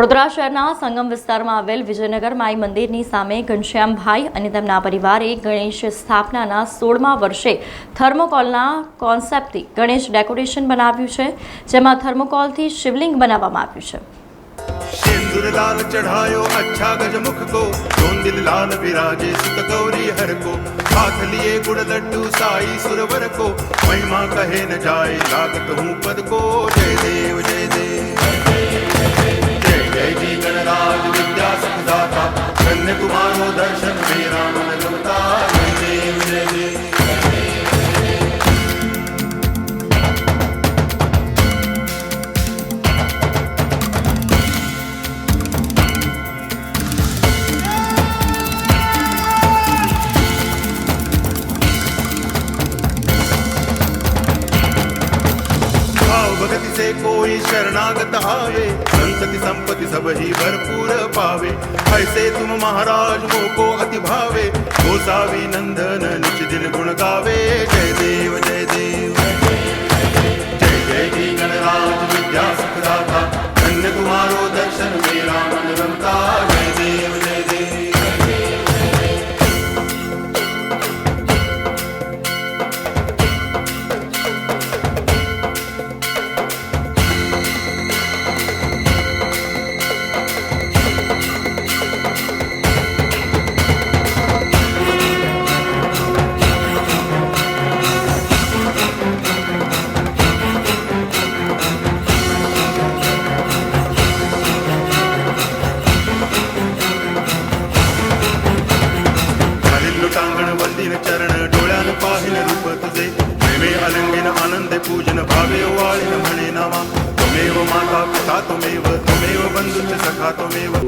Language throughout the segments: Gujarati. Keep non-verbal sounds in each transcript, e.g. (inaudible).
વડોદરા શહેરના સંગમ વિસ્તારમાં આવેલ વિજયનગર માઈ મંદિરની સામે ઘનશ્યામભાઈ અને તેમના પરિવારે ગણેશ સ્થાપનાના સોળમા વર્ષે થર્મોકોલના કોન્સેપ્ટથી ગણેશ ડેકોરેશન બનાવ્યું છે, જેમાં થર્મોકોલથી શિવલિંગ બનાવવામાં આવ્યું છે. ચઢાયો અચ્છા ગજમુખ જય જી ગણરાજ વિદ્યા સખદાતા ધન્ય તુમારો દર્શન મેરા મન भाव भगति से कोई शरणागत आवे संतति संपत्ति सब ही भरपूर पावे ऐसे तुम महाराज मोको अति भावे गोसावी नंदन निच दिन गुण गावे जय देव जय देव जय जय जी गणराज विद्या सुखदाता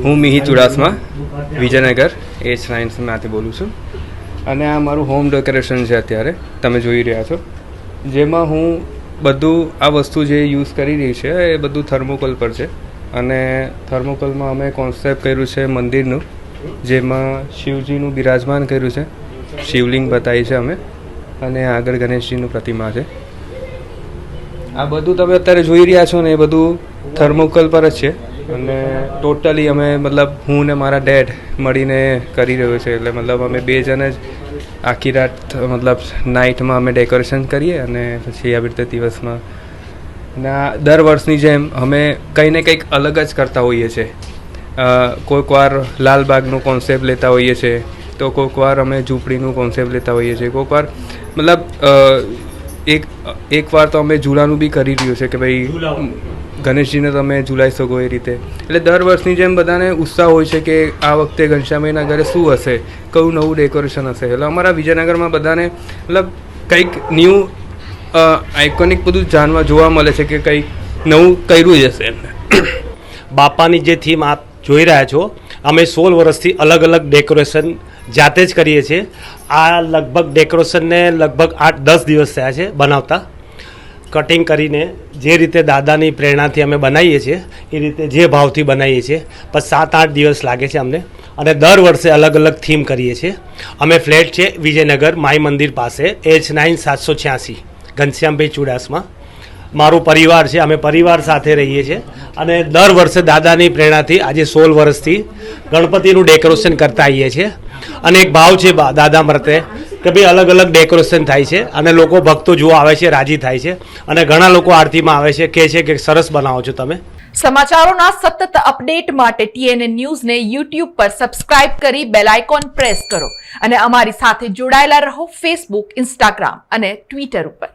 હું મિહિર ચુડાસમા, વિજયનગર, એચ નાઇન્સમાંથી બોલું છું. અને આ મારું હોમ ડેકોરેશન છે અત્યારે, તમે જોઈ રહ્યા છો. જેમાં હું બધું, આ વસ્તુ જે યુઝ કરી રહી છે, એ બધું થર્મોકોલ પર છે. અને થર્મોકોલમાં અમે કોન્સેપ્ટ કર્યું છે મંદિરનું, જેમાં શિવજીનું બિરાજમાન કર્યું છે. શિવલિંગ બતાવી છે અમે. અને આગળ ગણેશજીનું પ્રતિમા છે. આ બધું તમે અત્યારે જોઈ રહ્યા છો ને, એ બધું થર્મોકોલ પર જ છે. અને ટોટલી અમે મતલબ હું ને મારા ડેડ મળીને કરી રહ્યો છે. એટલે મતલબ અમે બે જણ જ આખી રાત મતલબ નાઇટમાં અમે ડેકોરેશન કરીએ અને પછી આવી રીતે દિવસમાં અને આ દર વર્ષની જેમ અમે કંઈ ને કંઈક અલગ જ કરતા હોઈએ છીએ. કોઈક વાર લાલબાગનું કોન્સેપ્ટ લેતા હોઈએ છીએ, તો કોઈક વાર અમે ઝૂંપડીનું કોન્સેપ્ટ લેતા હોઈએ છીએ. કોઈક વાર મતલબ એક એક વાર તો અમે ઝૂલાનું બી કરી રહ્યું છે કે ભાઈ ગણેશજીને તમે ઝૂલાઈ શકો એ રીતે. એટલે દર વર્ષની જેમ બધાને ઉત્સાહ હોય છે કે આ વખતે ઘનશ્યામભાઈના ઘરે શું હશે, કયું નવું ડેકોરેશન હશે. એટલે અમારા વિજયનગરમાં બધાને, મતલબ કંઈક ન્યૂ આઇકોનિક બધું જાણવા જોવા મળે છે કે કંઈક નવું કર્યું જ હશે એમને. (coughs) બાપાની જે થીમ આપ જોઈ રહ્યા છો, અમે સોળ વર્ષથી અલગ અલગ ડેકોરેશન જાતે જ કરીએ છીએ. આ લગભગ ડેકોરેશનને લગભગ આઠ દસ દિવસ થયા છે બનાવતા. કટિંગ કરીને જે રીતે દાદાની પ્રેરણાથી અમે બનાવીએ છીએ, એ રીતે જે ભાવથી બનાવીએ છીએ પછી સાત આઠ દિવસ લાગે છે અમને. અને દર વર્ષે અલગ અલગ થીમ કરીએ છીએ. અમે ફ્લેટ છે વિજયનગર, માઈ મંદિર પાસે, એચ નાઇન સાતસો છ્યાસી, ઘનશ્યામભાઈ ચુડાસમાં. મારું પરિવાર છે, અમે પરિવાર સાથે રહીએ છીએ. અને દર વર્ષે દાદાની પ્રેરણાથી આજે સોળ વર્ષથી ગણપતિનું ડેકોરેશન કરતા આવીએ છીએ. અને એક ભાવ છે દાદા મરતે કે ભાઈ અલગ અલગ ડેકોરેશન થાય છે અને લોકો ભક્તો જોવા આવે છે, રાજી થાય છે અને ઘણા લોકો આરતીમાં આવે છે કે છે કે સરસ બનાવો છો તમે. સમાચારોના સતત અપડેટ માટે ટીએનએ ન્યૂઝને યુટ્યુબ પર સબસ્ક્રાઇબ કરી બેલ આઇકોન પ્રેસ કરો અને અમારી સાથે જોડાયેલા રહો ફેસબુક ઇન્સ્ટાગ્રામ અને ટ્વિટર ઉપર.